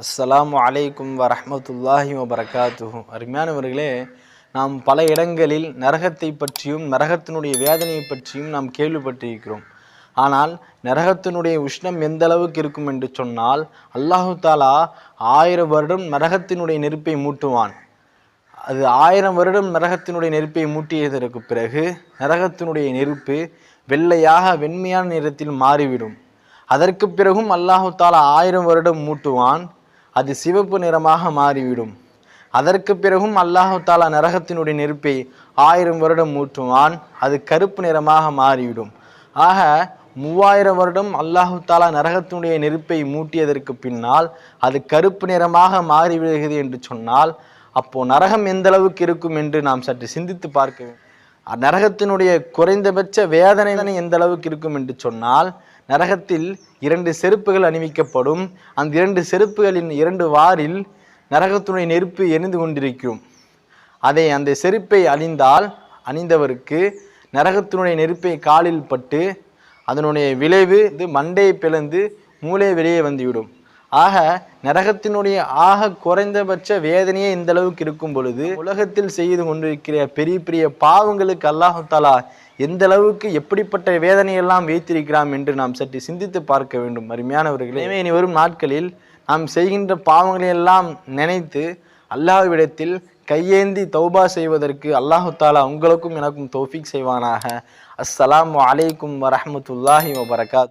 அஸ்ஸலாமு அலைக்கும் வரஹ்மத்துல்லாஹி வபரகாத்துஹு. அருமையானவர்களே நாம் பல இடங்களில் நரகத்தை பற்றியும் நரகத்தினுடைய வேதனையை பற்றியும் நாம் கேள்விப்பட்டிருக்கிறோம். ஆனால் நரகத்தினுடைய உஷ்ணம் எந்த அளவுக்கு இருக்கும் என்று சொன்னால் அல்லாஹு தாலா ஆயிரம் வருடம் நரகத்தினுடைய நெருப்பை மூட்டுவான். அது ஆயிரம் வருடம் நரகத்தினுடைய நெருப்பை மூட்டியதற்கு பிறகு நரகத்தினுடைய நெருப்பு வெள்ளையாக வெண்மையான நிறத்தில் மாறிவிடும். அதற்கு பிறகும் அல்லாஹு தாலா ஆயிரம் வருடம் மூட்டுவான். அது சிவப்பு நிறமாக மாறிவிடும். அதற்கு பிறகும் அல்லாஹு தாலா நரகத்தினுடைய நெருப்பை ஆயிரம் வருடம் மூற்றுவான் அது கருப்பு நிறமாக மாறிவிடும். ஆக மூவாயிரம் வருடம் அல்லாஹு தாலா நரகத்தினுடைய நெருப்பை மூட்டியதற்கு பின்னால் அது கருப்பு நிறமாக மாறிவிடுகிறது என்று சொன்னால் அப்போ நரகம் எந்த அளவுக்கு இருக்கும் என்று நாம் சற்று சிந்தித்து பார்க்க நரகத்தினுடைய குறைந்தபட்ச வேதனை எந்த அளவுக்கு இருக்கும் என்று சொன்னால் நரகத்தில் இரண்டு செருப்புகள் அணிவிக்கப்படும். அந்த இரண்டு செருப்புகளின் இரண்டு வாரில் நரகத்துடைய நெருப்பு எரிந்து கொண்டிருக்கும். அதை அந்த செருப்பை அணிந்தால் அணிந்தவருக்கு நரகத்தினுடைய நெருப்பை காலில் பட்டு அதனுடைய விளைவு இது மண்டையை பிளந்து மூளை வெளியே வந்துவிடும். ஆக நரகத்தினுடைய ஆக குறைந்தபட்ச வேதனையே இந்த அளவுக்கு இருக்கும் பொழுது உலகத்தில் செய்து கொண்டிருக்கிற பெரிய பெரிய பாவங்களுக்கு அல்லாஹு தாலா எந்த அளவுக்கு எப்படிப்பட்ட வேதனையெல்லாம் வைத்திருக்கிறான் என்று நாம் சற்று சிந்தித்து பார்க்க வேண்டும். அருமையானவர்களே இனி வரும் நாட்களில் நாம் செய்கின்ற பாவங்களை எல்லாம் நினைத்து அல்லாஹ்விடத்தில் கையேந்தி தௌபா செய்வதற்கு அல்லாஹு தாலா உங்களுக்கும் எனக்கும் தௌஃபீக் செய்வானாக. அஸ்ஸலாமு அலைக்கும் வரஹ்மத்துல்லாஹி வபரகாத்.